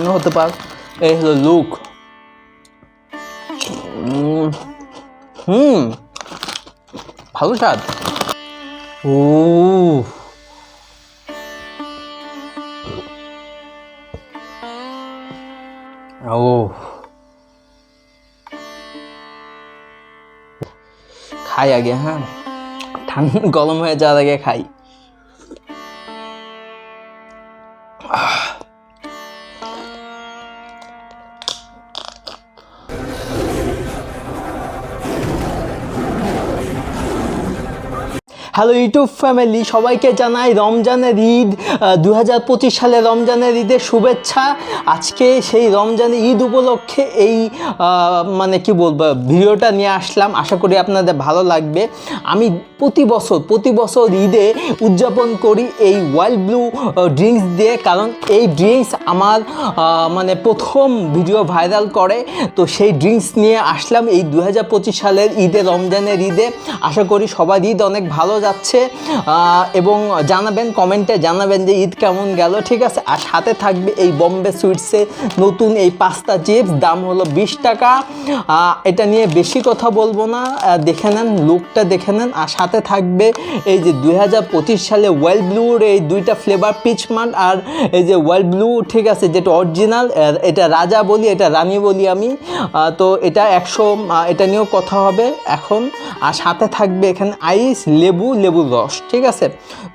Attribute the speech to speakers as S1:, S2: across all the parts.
S1: মনে হতে পার এই হলো লুক। হুম, ভালো স্বাদ। ও ও খাই আগে হ্যাঁ। ঠান্ডা গরম হয়ে যাওয়ার আগে খাই। হ্যালো ইউটিউব ফ্যামিলি সবাইকে জানাই রমজানের ঈদ দু হাজার পঁচিশ সালে রমজানের ঈদের শুভেচ্ছা। আজকে সেই রমজানের ঈদ উপলক্ষে এই মানে কি বলব, ভিডিওটা নিয়ে আসলাম। আশা করি আপনাদের ভালো লাগবে। আমি প্রতি বছর প্রতি বছর ঈদে উদযাপন করি এই ওয়াইল্ড ব্লু ড্রিঙ্কস দিয়ে। কারণ এই ড্রিঙ্কস আমার মানে প্রথম ভিডিও ভাইরাল করে। তো সেই ড্রিঙ্কস নিয়ে আসলাম এই দু হাজার পঁচিশ সালের ঈদে, রমজানের ঈদে। আশা করি সবার ঈদ অনেক ভালো যাচ্ছে এবং জানাবেন, কমেন্টে জানাবেন যে ঈদ কেমন গেল, ঠিক আছে? আর সাথে থাকবে এই বম্বে সুইটসে নতুন এই পাস্তা চিপস, দাম হলো বিশ টাকা। এটা নিয়ে বেশি কথা বলব না দেখে নেন, লুকটা দেখে নেন। আর সাথে থাকবে এই যে দুই সালে ওয়েল ব্লুর এই দুইটা ফ্লেভার পিচমান্ট আর এই যে ওয়েল ব্লু, ঠিক আছে, যেটা অরিজিনাল এটা রাজা বলি, এটা রানী বলি আমি। তো এটা একশো এটা নিয়েও কথা হবে এখন। আর সাথে থাকবে এখানে আইস, লেবু লেবুর রস, ঠিক আছে?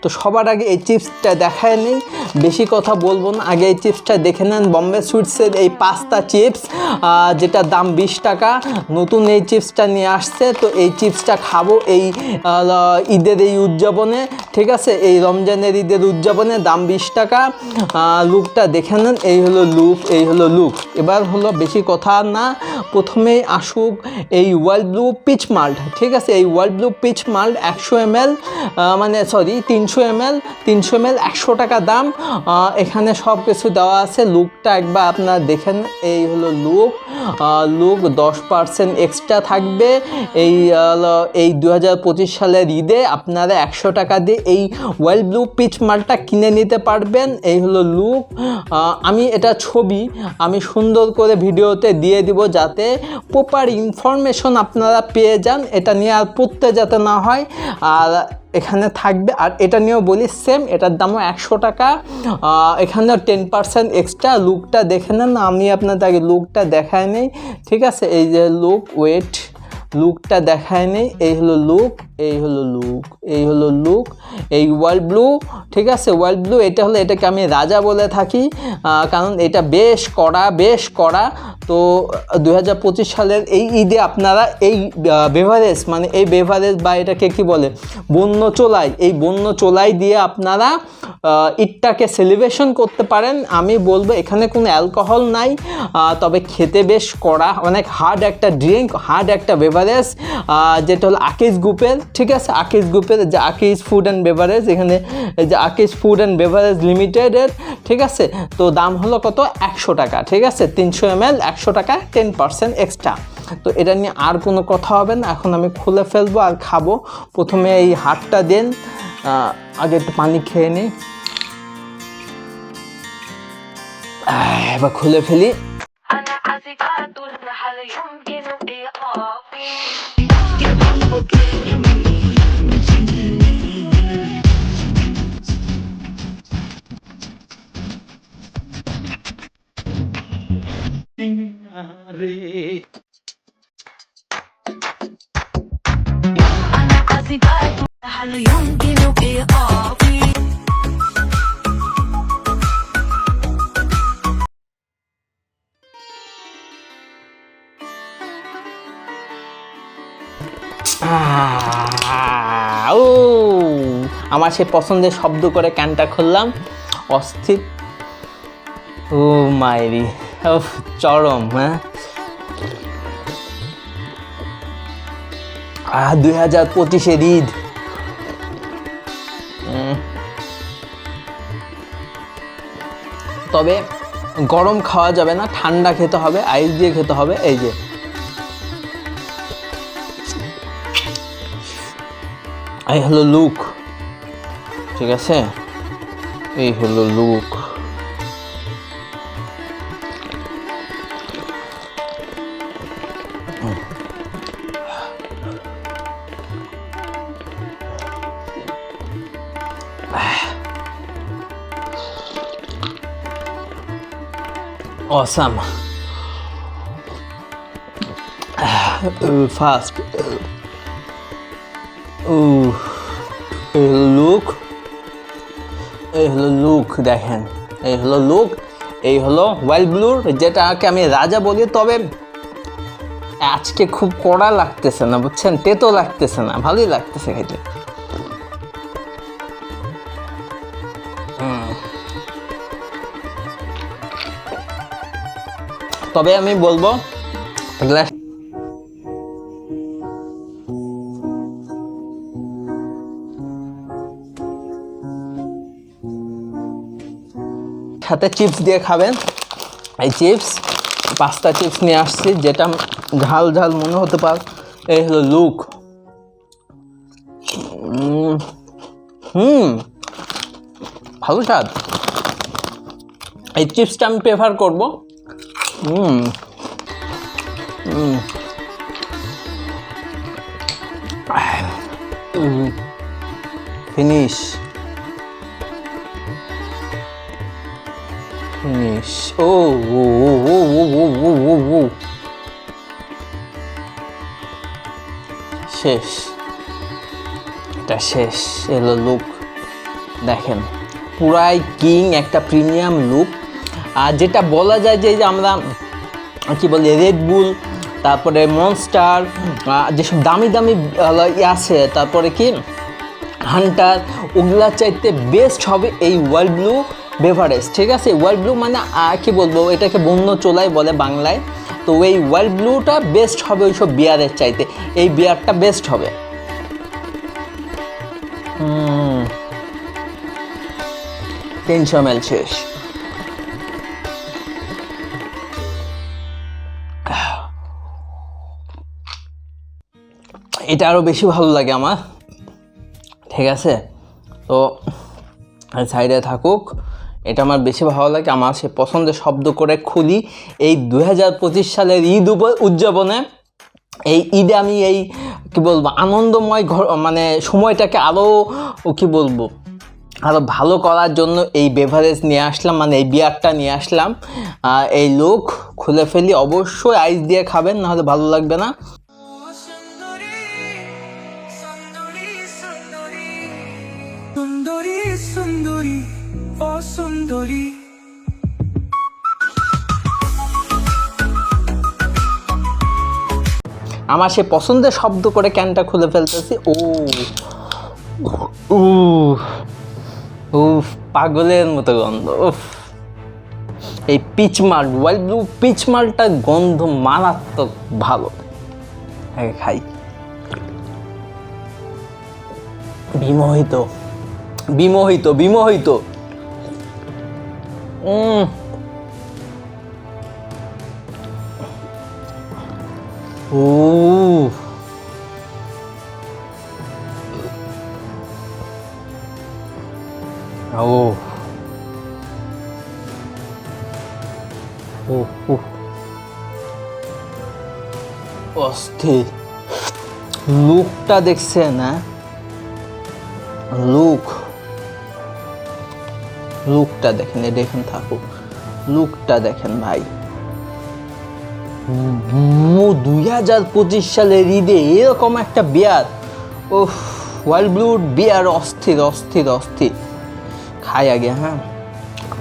S1: তো সবার আগে এই চিপসটা দেখায় নেই। বেশি কথা বলব না। আগে এই চিপসটা দেখে নেন। বম্বে সুইটসের এই পাস্তা চিপস যেটা দাম বিশ টাকা। নতুন এই চিপসটা নিয়ে আসছে। তো এই চিপসটা খাব এই ঈদের এই উদযাপনে, ঠিক আছে? এই রমজানের ঈদের উদযাপনে দাম বিশ টাকা। লুকটা দেখে নেন। এই হলো লুক, এই হলো লুক। এবার হলো বেশি কথা না। প্রথমেই আসুক এই ওয়ার্ল্ড ব্লু পিচ মাল্ট ঠিক আছে? এই ওয়ার্ল্ড ব্লু পিচ মাল্ট একশো এম এল মানে সরি তিনশো এম এল তিনশো এম এল একশো টাকা দাম। এখানে সব কিছু দেওয়া আছে। লুকটা একবার আপনারা দেখেন এই হলো লুক। লুক দশ পার্সেন্ট এক্সট্রা থাকবে। এই এই দু হাজার পঁচিশ সালের ঈদে আপনারা একশো টাকা দিয়ে এই ওয়েল ব্লু পিচ মালটা কিনে নিতে পারবেন। এই হলো লুক। আমি এটা ছবি, আমি সুন্দর করে ভিডিওতে দিয়ে দিব যাতে প্রপার ইনফরমেশন আপনারা পেয়ে যান। এটা নিয়ে আর পড়তে যাতে না হয়। আর এখানে থাকবে। আর এটা নিয়েও বলি সেম এটার দামও একশো টাকা। এখানে এখানেও টেন পার্সেন্ট এক্সট্রা লুকটা দেখে নেন, আমি আপনাদের আগে লুকটা দেখায় নেই। ঠিক আছে? এই যে লুক ওয়েট লুকটা দেখায় নেই। এই হলো লুক এই হলো লুক এই হলো লুক এই ওয়ার্ল্ড ব্লু ঠিক আছে? ওয়ার্ল্ড ব্লু এটা হলো এটাকে আমি রাজা বলে থাকি কারণ এটা বেশ কড়া বেশ কড়া। তো দু হাজার পঁচিশ সালের এই ঈদে আপনারা এই বেভারেজ মানে এই বেভারেজ বা এটাকে কি বলে? বন্য চোলাই, এই বন্য চোলাই দিয়ে আপনারা ঈদটাকে সেলিব্রেশন করতে পারেন। আমি বলব, এখানে কোনো অ্যালকোহল নাই। তবে খেতে বেশ কড়া, অনেক হার্ড একটা ড্রিঙ্ক হার্ড একটা বেভারেজ যেটা হলো আকিস গ্রুপের ঠিক আছে? আকিস গ্রুপের যে আকিস ফুড অ্যান্ড বেভারেজ এখানে যে আকিস ফুড অ্যান্ড বেভারেজ লিমিটেডের ঠিক আছে? তো দাম হলো কত? একশো টাকা, ঠিক আছে? তিনশো এম এল একশো টাকা টেন পার্সেন্ট এক্সট্রা তো এটা নিয়ে আর কোনো কথা হবে না, এখন আমি খুলে ফেলব আর খাব। প্রথমে এই হাটটা দেন আগে একটু পানি খেয়ে নিই। এবার খুলে ফেলি।
S2: أنا قصدي حل يمكنك
S1: إيقاف ও আমার সে পছন্দের শব্দ করে ক্যানটা খুললাম। অস্থির। ও উফ, চরম হ্যাঁ? আহ দুই হাজার পঁচিশের ঈদ। তবে গরম খাওয়া যাবে না ঠান্ডা খেতে হবে আইস দিয়ে খেতে হবে এই যে। Ai, Luluco. Chega assim. e Luluco. Ó, oh, Sam. Ah. এই লুক এই হলো লুক দেখেন। এই হলো লুক এই হলো ওয়াইল্ড ব্লুর যেটাকে আমি রাজা বলি, তবে আজকে খুব কড়া লাগতেছে না, বুঝছেন? তেতো লাগতেছে না, ভালোই লাগতেছে হুম। তবে আমি বলব গ্লাস সাথে চিপস দিয়ে খাবেন। এই চিপস পাস্তা চিপস নিয়ে আসছি, যেটা ঝাল ঝাল মনে হতে পার। এই হলো লুক। হুম, ভালো স্বাদ। এই চিপসটা আমি প্রেফার করব। হুম finish niche. Oh, whoa, whoa, whoa, whoa, whoa, whoa, whoa. শেষ। এটা শেষ এলো লুক দেখেন পুরাই কিং একটা প্রিমিয়াম লুক আর যেটা বলা যায় যে আমরা কী বলি রেড বুল তারপরে মনস্টার যেসব দামি দামি আছে তারপরে কি? হান্টার ওগুলা চাইতে বেস্ট হবে এই ওয়ার্ল্ড ব্লু বেভারেজ ঠিক আছে? ওয়ার্ল্ড ব্লু মানে আহ, কি বলব এটাকে বন্য চোলাই বলে বাংলায়। তো এই ওয়ার্ল্ড ব্লুটা বেস্ট হবে ওইসব বিয়ারের চাইতে। এই বিয়ারটা বেস্ট হবে। তিনশো এম শেষ। এটা আরও বেশি ভালো লাগে আমার। ঠিক আছে? তো সাইডে থাকুক। এটা আমার বেশি ভালো লাগে। আমার সে পছন্দের শব্দ করে খুলি। এই দু হাজার পঁচিশ সালের ঈদ উদযাপনে এই ঈদে আমি এই, কি বলব, আনন্দময় ঘর মানে সময়টাকে আরও কি বলব আরও ভালো করার জন্য এই বেভারেজ নিয়ে আসলাম মানে এই বিয়ারটা নিয়ে আসলাম। এই লোক খুলে ফেলি, অবশ্যই আইস দিয়ে খাবেন, নাহলে ভালো লাগবে না।
S3: সুন্দরী।
S1: আমার সে পছন্দের শব্দ করে ক্যানটা খুলে ফেলতেছি। ও উ উফ, পাগলের মতো গন্ধ, উফ। এই পিচ মাল ওয়াইল্ড ব্লু পিচ মালটা গন্ধ মারাত্মক ভালো। খাই। বিমোহিত বিমোহিত বিমোহিত। Hum. Uh. oh oh uh. uh. Gostei. Luke tá descendo, né? Luke. লুকটা দেখেন এটা থাকুক। লুকটা দেখেন ভাই। দুই হাজার পঁচিশ সালের ঈদে এরকম একটা বিয়ার। ও ওয়াইল্ড ব্লুড বিয়ার অস্থির অস্থির অস্থির। খাই আগে হ্যাঁ?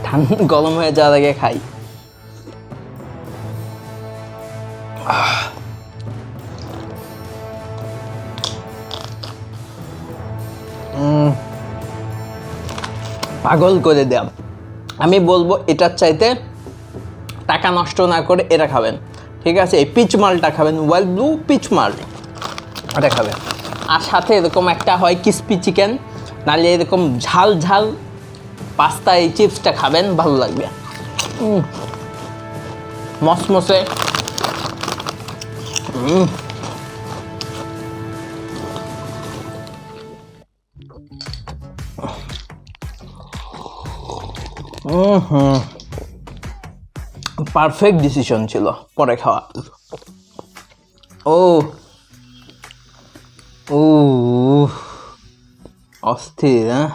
S1: ঠান্ডা গরম হয়ে যাওয়ার আগে খাই। পাগল করে দেয়া। আমি বলব এটার চাইতে টাকা নষ্ট না করে এটা খাবেন। ঠিক আছে? এই পিচ মালটা খাবেন। ওয়েল ব্লু পিচ মাল এটা খাবেন। আর সাথে এরকম একটা হয় কিসপি চিকেন নাহলে এরকম ঝাল ঝাল পাস্তা এই চিপসটা খাবেন, ভালো লাগবে। মসমসে উম। হুম পারফেক্ট ডিসিশন ছিল পরে খাওয়া। ও ও অস্থির হ্যাঁ?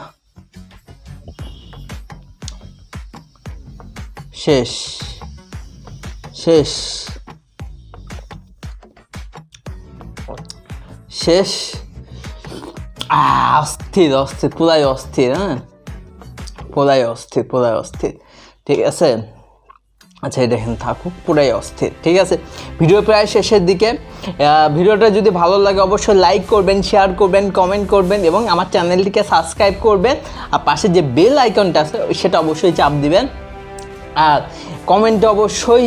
S1: শেষ। শেষ। শেষ। অস্থির অস্থির, পুরাই অস্থির হ্যাঁ? পুরাই অস্থির পুরাই অস্থির, ঠিক আছে? আচ্ছা এটা এখানে থাকুক, পুরাই অস্থির, ঠিক আছে? ভিডিও প্রায় শেষের দিকে। ভিডিওটা যদি ভালো লাগে, অবশ্যই লাইক করবেন শেয়ার করবেন কমেন্ট করবেন এবং আমার চ্যানেলটিকে সাবস্ক্রাইব করবেন। আর পাশে যে বেল আইকনটা আছে সেটা অবশ্যই চাপ দিবেন। আর কমেন্টে অবশ্যই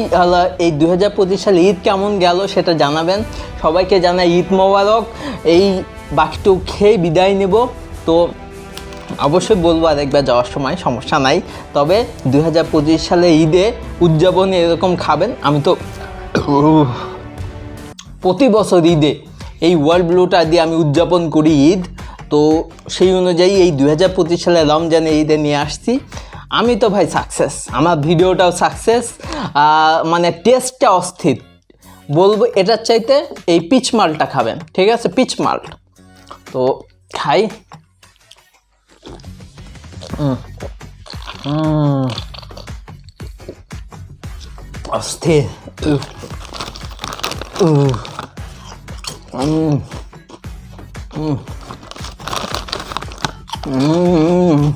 S1: এই দু হাজার পঁচিশ সালে ঈদ কেমন গেল সেটা জানাবেন। সবাইকে জানাই ঈদ মোবারক। এই বাকিটুক খেয়ে বিদায় নেব। তো অবশ্যই বলব আর একবার যাওয়ার সময়, সমস্যা নাই। তবে দু হাজার পঁচিশ সালে ঈদে উদযাপনে এরকম খাবেন, আমি তো প্রতি বছর ঈদে এই ওয়ার্ল্ড ব্লুটা দিয়ে আমি উদযাপন করি ঈদ। তো সেই অনুযায়ী এই দু হাজার পঁচিশ সালে রমজানে ঈদে নিয়ে আসছি। আমি তো ভাই সাকসেস আমার ভিডিওটাও সাকসেস মানে টেস্টটা অস্থির। বলব এটার চাইতে এই পিচ মালটা খাবেন, ঠিক আছে? পিচ মাল। তো খাই। 어. 어. 아, 스틸. 으. 으. 음. 음. 음.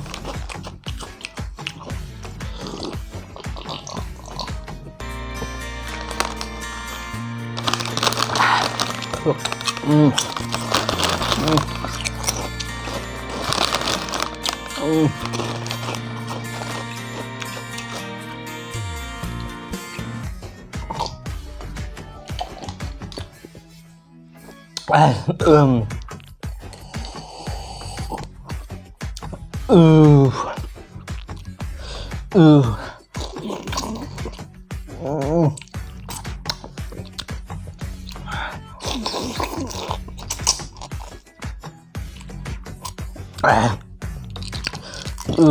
S1: 음. 음. Oh. um. Ừ. Ừ. Ừ. À. তো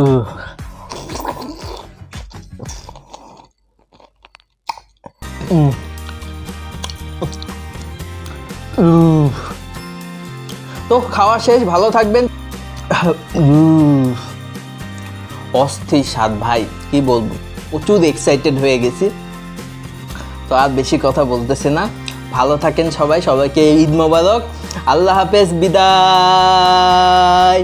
S1: খাওয়া শেষ, ভালো থাকবেন। অস্থির স্বাদ ভাই, কি বলব? প্রচুর এক্সাইটেড হয়ে গেছি। তো আর বেশি কথা বলতেছে না। ভালো থাকেন সবাই, সবাইকে ঈদ মোবারক। আল্লাহ হাফেজ, বিদায়।